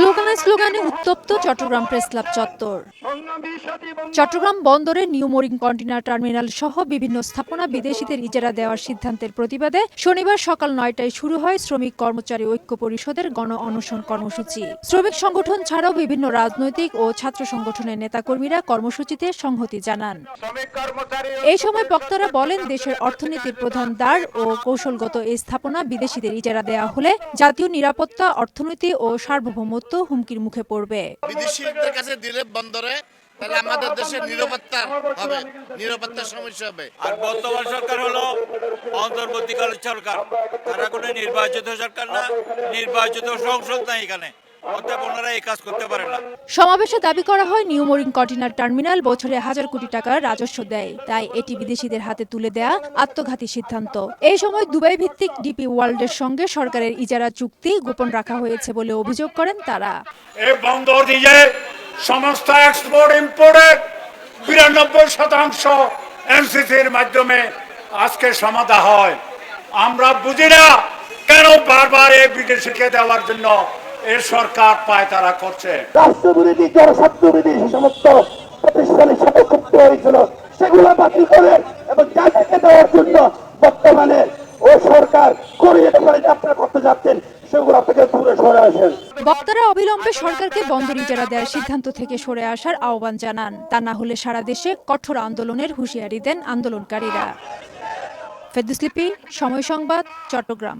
স্লোগানে স্লোগানে উত্তপ্ত চট্টগ্রাম প্রেস ক্লাব চত্বর। চট্টগ্রাম বন্দরে নিউ মোরিং কন্টেনার টার্মিনাল সহ বিভিন্ন স্থাপনা বিদেশিদের ইজারা দেওয়ার সিদ্ধান্তের প্রতিবাদে শনিবার সকাল নয়টায় শুরু হয় শ্রমিক কর্মচারী ঐক্য পরিষদের গণ অনশন কর্মসূচি। শ্রমিক সংগঠন ছাড়াও বিভিন্ন রাজনৈতিক ও ছাত্র সংগঠনের নেতাকর্মীরা কর্মসূচিতে সংহতি জানান। এই সময় বক্তারা বলেন, দেশের অর্থনীতির প্রধান দ্বার ও কৌশলগত এই স্থাপনা বিদেশিদের ইজারা দেওয়া হলে জাতীয় নিরাপত্তা, অর্থনীতি ও সার্বভৌমত্ব হুমকির মুখে পড়বে? বিদেশিদের কাছে দিলে বন্দরে তাহলে আমাদের দেশের নিরাপত্তা হবে নিরাপত্তার সমস্যা হবে। আর বর্তমান সরকার হলো অন্তর্বর্তীকালীন সরকার। তারা কোনো নির্বাচিত সরকার না নির্বাচিত সংসদ নাই এখানে। অতএব ওনারা এই কাজ করতে পারে না। সমাবেশে দাবি করা হয় নিউ মোরিং কন্টেনার টার্মিনাল বছরে হাজার কোটি টাকার রাজস্ব দেয়। তাই এটি বিদেশিদের হাতে তুলে দেয়া আত্মঘাতী সিদ্ধান্ত। এই সময় দুবাই ভিত্তিক ডিপি ওয়ার্ল্ডের সঙ্গে সরকারের ইজারা চুক্তি গোপন রাখা হয়েছে বলে অভিযোগ করেন তারা। এই বন্দর দিয়ে সমস্ত এক্সপোর্ট ইম্পোর্টের বিরানব্বই শতাংশ এনসিসির মাধ্যমে আজকে সমাধা হয়। আমরা বুঝি না কেন বারবার এই বিদেশিকে দেওয়ার জন্য এ সরকার পায়তারা করছে। রাষ্ট্রবিরোধী জনস্বার্থবিরোধী যে সমস্ত প্রতিষ্ঠানের সাথে যুক্ত হয়েছিল সেগুলো বাতিল করে এবং জাতিকে দেওয়ার জন্য বর্তমানে ও সরকার করে আপনারা করতে যাচ্ছেন সেগুলো থেকে দূরে সরে আসেন। বক্তারা অবিলম্বে সরকারকে বন্দর ইজারা দেওয়ার সিদ্ধান্ত থেকে সরে আসার আহ্বান জানান। তা না হলে সারা দেশে কঠোর আন্দোলনের হুঁশিয়ারি দেন আন্দোলনকারীরা। ফেদুসলিপি সময় সংবাদ চট্টগ্রাম।